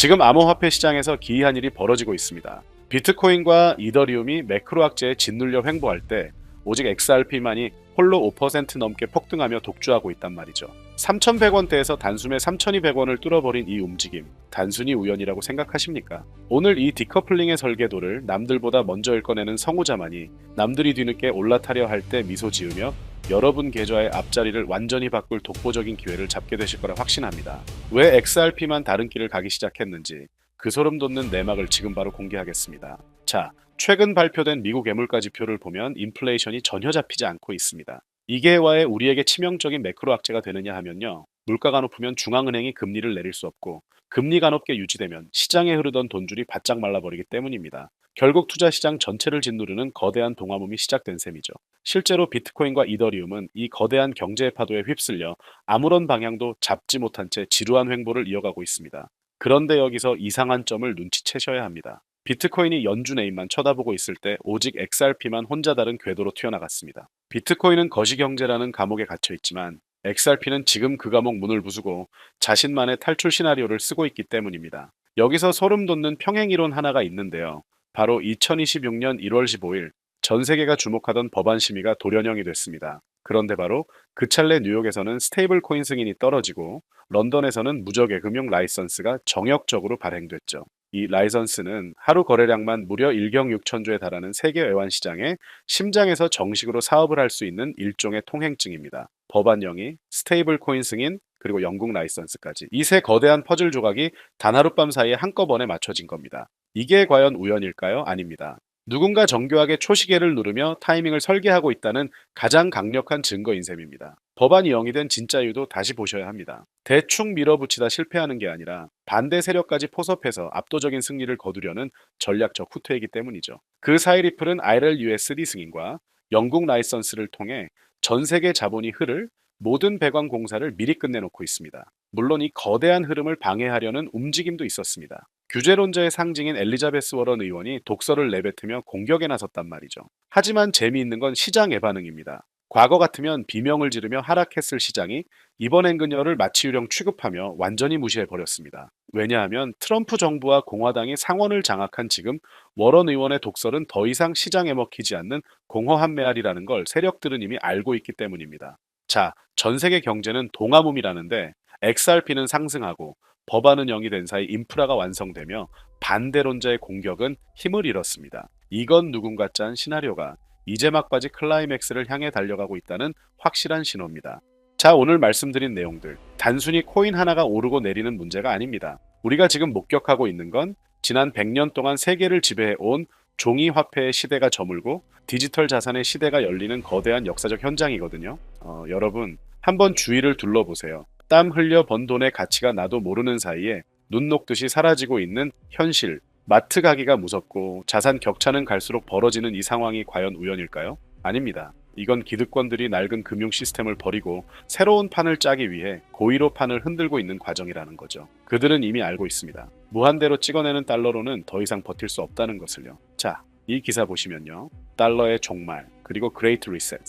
지금 암호화폐 시장에서 기이한 일이 벌어지고 있습니다. 비트코인과 이더리움이 매크로 악재에 짓눌려 횡보할 때 오직 XRP만이 홀로 5% 넘게 폭등하며 독주하고 있단 말이죠. 3,100원대에서 단숨에 3,200원을 뚫어버린 이 움직임, 단순히 우연이라고 생각하십니까? 오늘 이 디커플링의 설계도를 남들보다 먼저 읽어내는 성우자만이 남들이 뒤늦게 올라타려 할 때 미소 지으며 여러분 계좌의 앞자리를 완전히 바꿀 독보적인 기회를 잡게 되실 거라 확신합니다. 왜 XRP만 다른 길을 가기 시작했는지 그 소름 돋는 내막을 지금 바로 공개하겠습니다. 자, 최근 발표된 미국 애물가 지표를 보면 인플레이션이 전혀 잡히지 않고 있습니다. 이게 와에 우리에게 치명적인 매크로 악재가 되느냐 하면요. 물가가 높으면 중앙은행이 금리를 내릴 수 없고 금리가 높게 유지되면 시장에 흐르던 돈줄이 바짝 말라버리기 때문입니다. 결국 투자 시장 전체를 짓누르는 거대한 동화몸이 시작된 셈이죠. 실제로 비트코인과 이더리움은 이 거대한 경제 파도에 휩쓸려 아무런 방향도 잡지 못한 채 지루한 횡보를 이어가고 있습니다. 그런데 여기서 이상한 점을 눈치채셔야 합니다. 비트코인이 연준에임만 쳐다보고 있을 때 오직 XRP만 혼자 다른 궤도로 튀어나갔습니다. 비트코인은 거시경제라는 감옥에 gat혀 있지만 XRP는 지금 그 감옥 문을 부수고 자신만의 탈출 시나리오를 쓰고 있기 때문입니다. 여기서 소름 돋는 평행이론 하나가 있는데요. 바로 2026년 1월 15일 전 세계가 주목하던 법안 심의가 돌연형이 됐습니다. 그런데 바로 그 찰내 뉴욕에서는 스테이블 코인 승인이 떨어지고 런던에서는 무적의 금융 라이선스가 정역적으로 발행됐죠. 이 라이선스는 하루 거래량만 무려 1경 6천조에 달하는 세계 외환 시장에 심장에서 정식으로 사업을 할 수 있는 일종의 통행증입니다. 법안령이 스테이블 코인 승인 그리고 영국 라이선스까지 이 세 거대한 퍼즐 조각이 단 하룻밤 사이에 한꺼번에 맞춰진 겁니다. 이게 과연 우연일까요? 아닙니다. 누군가 정교하게 초시계를 누르며 타이밍을 설계하고 있다는 가장 강력한 증거인 셈입니다. 법안이 영위된 진짜 이유도 다시 보셔야 합니다. 대충 밀어붙이다 실패하는 게 아니라 반대 세력까지 포섭해서 압도적인 승리를 거두려는 전략적 후퇴이기 때문이죠. 그 사이 리플은 IRL-USD 승인과 영국 라이선스를 통해 전 세계 자본이 흐를 모든 배관 공사를 미리 끝내놓고 있습니다. 물론 이 거대한 흐름을 방해하려는 움직임도 있었습니다. 규제론자의 상징인 엘리자베스 워런 의원이 독서를 내뱉으며 공격에 나섰단 말이죠. 하지만 재미있는 건 시장의 반응입니다. 과거 같으면 비명을 지르며 하락했을 시장이 이번엔 그녀를 마치 유령 취급하며 완전히 무시해 버렸습니다. 왜냐하면 트럼프 정부와 공화당이 상원을 장악한 지금 워런 의원의 독설은 더 이상 시장에 먹히지 않는 공허한 메아리라는 걸 세력들은 이미 알고 있기 때문입니다. 자, 전 세계 경제는 동화몸이라는데 XRP는 상승하고 법안은 영이 된 사이 인프라가 완성되며 반대론자의 공격은 힘을 잃었습니다. 이건 누군가 짠 시나리오가 이제 막바지 클라이맥스를 향해 달려가고 있다는 확실한 신호입니다. 자, 오늘 말씀드린 내용들. 단순히 코인 하나가 오르고 내리는 문제가 아닙니다. 우리가 지금 목격하고 있는 건 지난 100년 동안 세계를 지배해 온 종이 화폐의 시대가 저물고 디지털 자산의 시대가 열리는 거대한 역사적 현장이거든요. 어, 여러분, 한번 주위를 둘러보세요. 땀 흘려 번 돈의 가치가 나도 모르는 사이에 눈 녹듯이 사라지고 있는 현실. 마트 가기가 무섭고 자산 격차는 갈수록 벌어지는 이 상황이 과연 우연일까요? 아닙니다. 이건 기득권들이 낡은 금융 시스템을 버리고 새로운 판을 짜기 위해 고의로 판을 흔들고 있는 과정이라는 거죠. 그들은 이미 알고 있습니다. 무한대로 찍어내는 달러로는 더 이상 버틸 수 없다는 것을요. 자, 이 기사 보시면요. 달러의 종말, 그리고 그레이트 리셋.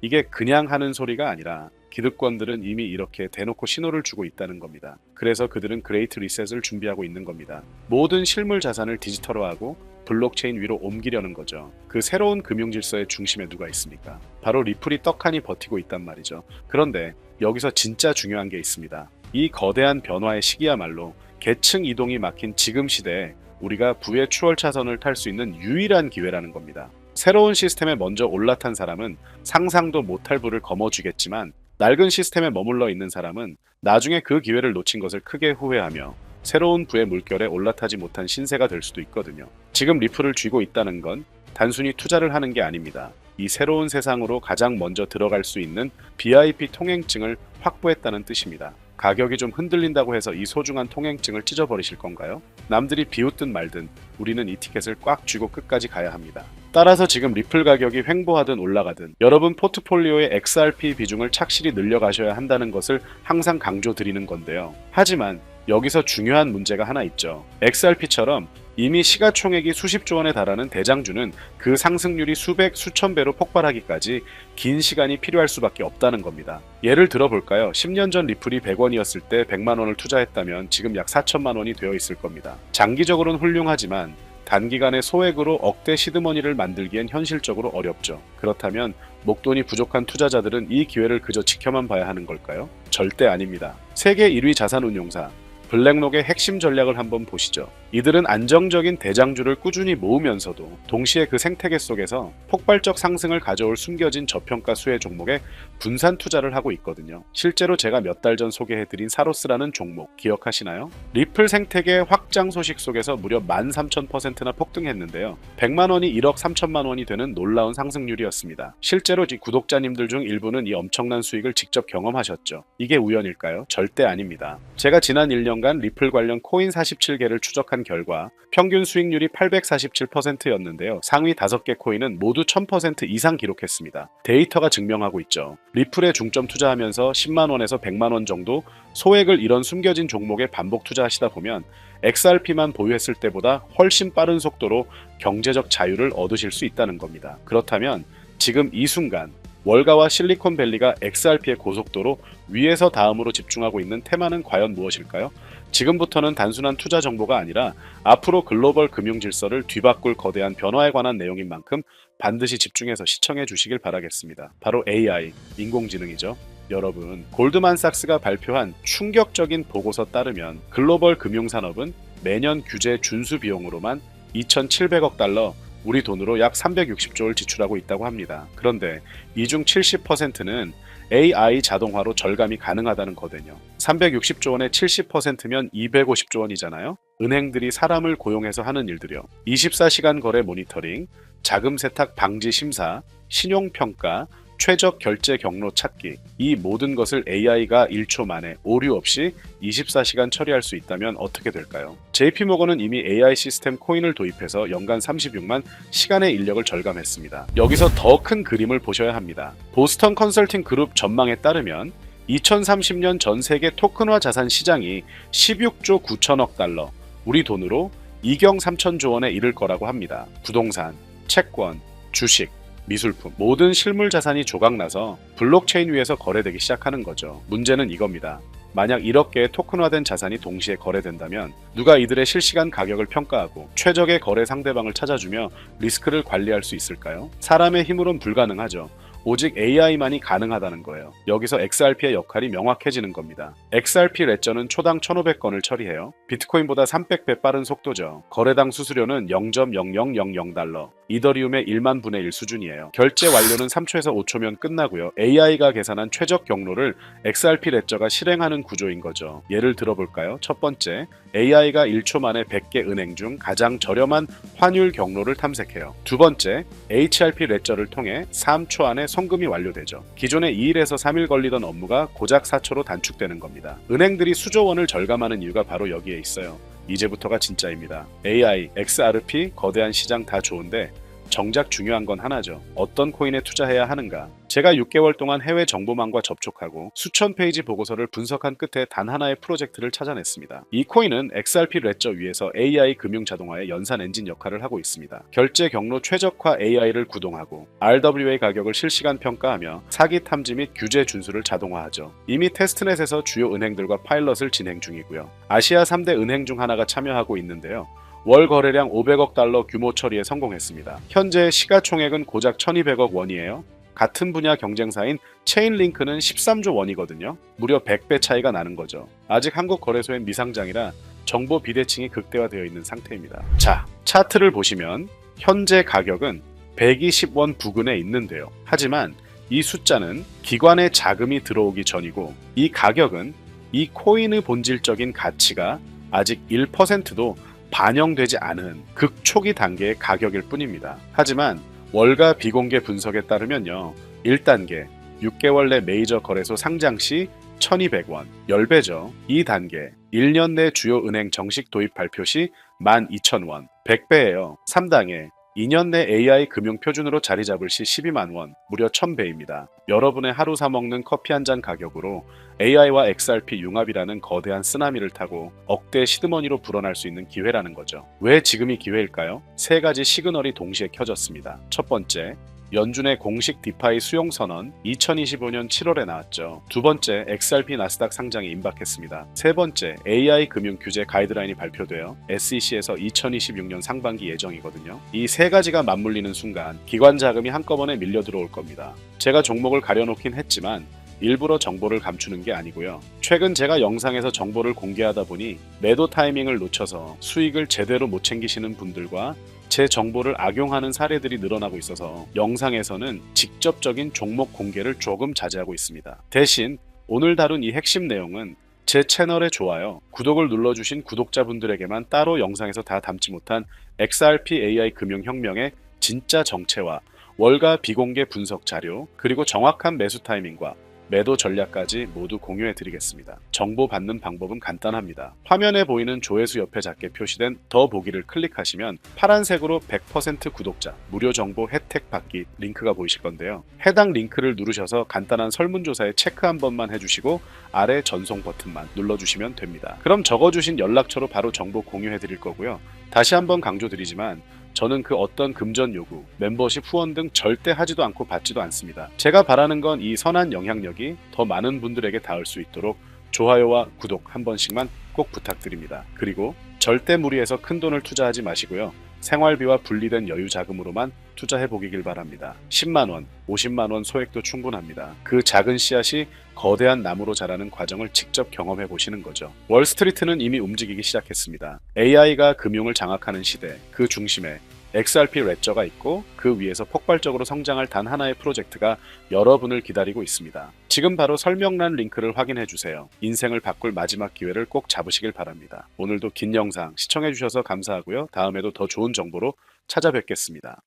이게 그냥 하는 소리가 아니라 기득권들은 이미 이렇게 대놓고 신호를 주고 있다는 겁니다. 그래서 그들은 그레이트 리셋을 준비하고 있는 겁니다. 모든 실물 자산을 디지털화하고 블록체인 위로 옮기려는 거죠. 그 새로운 금융 질서의 중심에 누가 있습니까? 바로 리플이 떡하니 버티고 있단 말이죠. 그런데 여기서 진짜 중요한 게 있습니다. 이 거대한 변화의 시기야말로 계층 이동이 막힌 지금 시대에 우리가 부의 추월 차선을 탈 수 있는 유일한 기회라는 겁니다. 새로운 시스템에 먼저 올라탄 사람은 상상도 못할 부를 거머쥐겠지만 낡은 시스템에 머물러 있는 사람은 나중에 그 기회를 놓친 것을 크게 후회하며 새로운 부의 물결에 올라타지 못한 신세가 될 수도 있거든요. 지금 리플을 쥐고 있다는 건 단순히 투자를 하는 게 아닙니다. 이 새로운 세상으로 가장 먼저 들어갈 수 있는 BIP 통행증을 확보했다는 뜻입니다. 가격이 좀 흔들린다고 해서 이 소중한 통행증을 찢어버리실 건가요? 남들이 비웃든 말든 우리는 이 티켓을 꽉 쥐고 끝까지 가야 합니다. 따라서 지금 리플 가격이 횡보하든 올라가든 여러분 포트폴리오의 XRP 비중을 착실히 늘려가셔야 한다는 것을 항상 강조드리는 건데요. 하지만 여기서 중요한 문제가 하나 있죠. XRP처럼 이미 시가총액이 수십조 원에 달하는 대장주는 그 상승률이 수백, 수천 배로 폭발하기까지 긴 시간이 필요할 수밖에 없다는 겁니다. 예를 들어볼까요? 10년 전 리플이 100원이었을 때 100만 원을 투자했다면 지금 약 4천만 원이 되어 있을 겁니다. 장기적으로는 훌륭하지만 단기간에 소액으로 억대 시드머니를 만들기엔 현실적으로 어렵죠. 그렇다면 목돈이 부족한 투자자들은 이 기회를 그저 지켜만 봐야 하는 걸까요? 절대 아닙니다. 세계 1위 자산운용사 블랙록의 핵심 전략을 한번 보시죠. 이들은 안정적인 대장주를 꾸준히 모으면서도 동시에 그 생태계 속에서 폭발적 상승을 가져올 숨겨진 저평가 수혜 종목에 분산 투자를 하고 있거든요. 실제로 제가 몇 달 전 소개해드린 사로스라는 종목 기억하시나요? 리플 생태계 확장 소식 속에서 무려 13,000%나 폭등했는데요. 100만 원이 1억 3천만 원이 되는 놀라운 상승률이었습니다. 실제로 이 구독자님들 중 일부는 이 엄청난 수익을 직접 경험하셨죠. 이게 우연일까요? 절대 아닙니다. 제가 지난 1년 간 리플 관련 코인 47개를 추적한 결과 평균 수익률이 847%였는데요. 상위 5개 코인은 모두 1000% 이상 기록했습니다. 데이터가 증명하고 있죠. 리플에 중점 투자하면서 10만 원에서 100만 원 정도 소액을 이런 숨겨진 종목에 반복 투자하시다 보면 XRP만 보유했을 때보다 훨씬 빠른 속도로 경제적 자유를 얻으실 수 있다는 겁니다. 그렇다면 지금 이 순간 월가와 실리콘밸리가 XRP의 고속도로 위에서 다음으로 집중하고 있는 테마는 과연 무엇일까요? 지금부터는 단순한 투자 정보가 아니라 앞으로 글로벌 금융 질서를 뒤바꿀 거대한 변화에 관한 내용인 만큼 반드시 집중해서 시청해 주시길 바라겠습니다. 바로 AI, 인공지능이죠. 여러분, 골드만삭스가 발표한 충격적인 보고서 따르면 글로벌 금융 산업은 매년 규제 준수 비용으로만 2,700억 달러, 우리 돈으로 약 360조를 지출하고 있다고 합니다. 그런데 이 중 70%는 AI 자동화로 절감이 가능하다는 거거든요. 360조 원의 70%면 250조 원이잖아요. 은행들이 사람을 고용해서 하는 일들이요. 24시간 거래 모니터링, 자금 세탁 방지 심사, 신용 평가, 최적 결제 경로 찾기 이 모든 것을 AI가 1초 만에 오류 없이 24시간 처리할 수 있다면 어떻게 될까요? JP모건은 이미 AI 시스템 코인을 도입해서 연간 36만 시간의 인력을 절감했습니다. 여기서 더 큰 그림을 보셔야 합니다. 보스턴 컨설팅 그룹 전망에 따르면 2030년 전 세계 토큰화 자산 시장이 16조 9천억 달러, 우리 돈으로 2경 3천조 원에 이를 거라고 합니다. 부동산, 채권, 주식, 미술품, 모든 실물 자산이 조각나서 블록체인 위에서 거래되기 시작하는 거죠. 문제는 이겁니다. 만약 1억 개의 토큰화된 자산이 동시에 거래된다면 누가 이들의 실시간 가격을 평가하고 최적의 거래 상대방을 찾아주며 리스크를 관리할 수 있을까요? 사람의 힘으론 불가능하죠. 오직 AI만이 가능하다는 거예요. 여기서 XRP의 역할이 명확해지는 겁니다. XRP 레저는 초당 1,500건을 처리해요. 비트코인보다 300배 빠른 속도죠. 거래당 수수료는 0.0000달러. 이더리움의 1만 분의 1 수준이에요. 결제 완료는 3초에서 5초면 끝나고요. AI가 계산한 최적 경로를 XRP 레저가 실행하는 구조인 거죠. 예를 들어볼까요? 첫 번째, AI가 1초 만에 100개 은행 중 가장 저렴한 환율 경로를 탐색해요. 두 번째, HRP 레저를 통해 3초 안에 송금이 완료되죠. 기존에 2일에서 3일 걸리던 업무가 고작 4초로 단축되는 겁니다. 은행들이 수조 원을 절감하는 이유가 바로 여기에 있어요. 이제부터가 진짜입니다. AI, XRP, 거대한 시장 다 좋은데 정작 중요한 건 하나죠. 어떤 코인에 투자해야 하는가? 제가 6개월 동안 해외 정보망과 접촉하고 수천 페이지 보고서를 분석한 끝에 단 하나의 프로젝트를 찾아냈습니다. 이 코인은 XRP 레저 위에서 AI 금융 자동화의 연산 엔진 역할을 하고 있습니다. 결제 경로 최적화 AI를 구동하고 RWA 가격을 실시간 평가하며 사기 탐지 및 규제 준수를 자동화하죠. 이미 테스트넷에서 주요 은행들과 파일럿을 진행 중이고요. 아시아 3대 은행 중 하나가 참여하고 있는데요. 월 거래량 500억 달러 규모 처리에 성공했습니다. 현재 시가총액은 고작 1200억 원이에요. 같은 분야 경쟁사인 체인링크는 13조 원이거든요. 무려 100배 차이가 나는 거죠. 아직 한국 거래소엔 미상장이라 정보 비대칭이 극대화되어 있는 상태입니다. 자, 차트를 보시면 현재 가격은 120원 부근에 있는데요. 하지만 이 숫자는 기관의 자금이 들어오기 전이고 이 가격은 이 코인의 본질적인 가치가 아직 1%도 반영되지 않은 극초기 단계의 가격일 뿐입니다. 하지만 월가 비공개 분석에 따르면요. 1단계 6개월 내 메이저 거래소 상장 시 1200원, 10배죠. 2단계 1년 내 주요 은행 정식 도입 발표 시 12,000원, 100배예요. 3단계 2년 내 AI 금융 표준으로 자리 잡을 시 12만 원, 무려 1000배입니다. 여러분의 하루 사 먹는 커피 한 잔 가격으로 AI와 XRP 융합이라는 거대한 쓰나미를 타고 억대 시드머니로 불어날 수 있는 기회라는 거죠. 왜 지금이 기회일까요? 세 가지 시그널이 동시에 켜졌습니다. 첫 번째, 연준의 공식 디파이 수용 선언 2025년 7월에 나왔죠. 두 번째, XRP 나스닥 상장이 임박했습니다. 세 번째, AI 금융 규제 가이드라인이 발표되어 SEC에서 2026년 상반기 예정이거든요. 이 세 가지가 맞물리는 순간 기관 자금이 한꺼번에 밀려 들어올 겁니다. 제가 종목을 가려놓긴 했지만 일부러 정보를 감추는 게 아니고요. 최근 제가 영상에서 정보를 공개하다 보니 매도 타이밍을 놓쳐서 수익을 제대로 못 챙기시는 분들과 제 정보를 악용하는 사례들이 늘어나고 있어서 영상에서는 직접적인 종목 공개를 조금 자제하고 있습니다. 대신 오늘 다룬 이 핵심 내용은 제 채널의 좋아요, 구독을 눌러주신 구독자분들에게만 따로 영상에서 다 담지 못한 XRP AI 금융혁명의 진짜 정체와 월가 비공개 분석 자료, 그리고 정확한 매수 타이밍과 매도 전략까지 모두 공유해 드리겠습니다. 정보 받는 방법은 간단합니다. 화면에 보이는 조회수 옆에 작게 표시된 더 보기를 클릭하시면 파란색으로 100% 구독자 무료 정보 혜택 받기 링크가 보이실 건데요. 해당 링크를 누르셔서 간단한 설문조사에 체크 한 번만 해주시고 아래 전송 버튼만 눌러주시면 됩니다. 그럼 적어주신 연락처로 바로 정보 공유해 드릴 거고요. 다시 한번 강조드리지만 저는 그 어떤 금전 요구, 멤버십 후원 등 절대 하지도 않고 받지도 않습니다. 제가 바라는 건 이 선한 영향력이 더 많은 분들에게 닿을 수 있도록 좋아요와 구독 한 번씩만 꼭 부탁드립니다. 그리고 절대 무리해서 큰 돈을 투자하지 마시고요. 생활비와 분리된 여유 자금으로만 투자해 보기길 바랍니다. 10만 원, 50만 원 소액도 충분합니다. 그 작은 씨앗이 거대한 나무로 자라는 과정을 직접 경험해 보시는 거죠. 월스트리트는 이미 움직이기 시작했습니다. AI가 금융을 장악하는 시대, 그 중심에 XRP 레저가 있고 그 위에서 폭발적으로 성장할 단 하나의 프로젝트가 여러분을 기다리고 있습니다. 지금 바로 설명란 링크를 확인해 주세요. 인생을 바꿀 마지막 기회를 꼭 잡으시길 바랍니다. 오늘도 긴 영상 시청해 주셔서 감사하고요. 다음에도 더 좋은 정보로 찾아뵙겠습니다.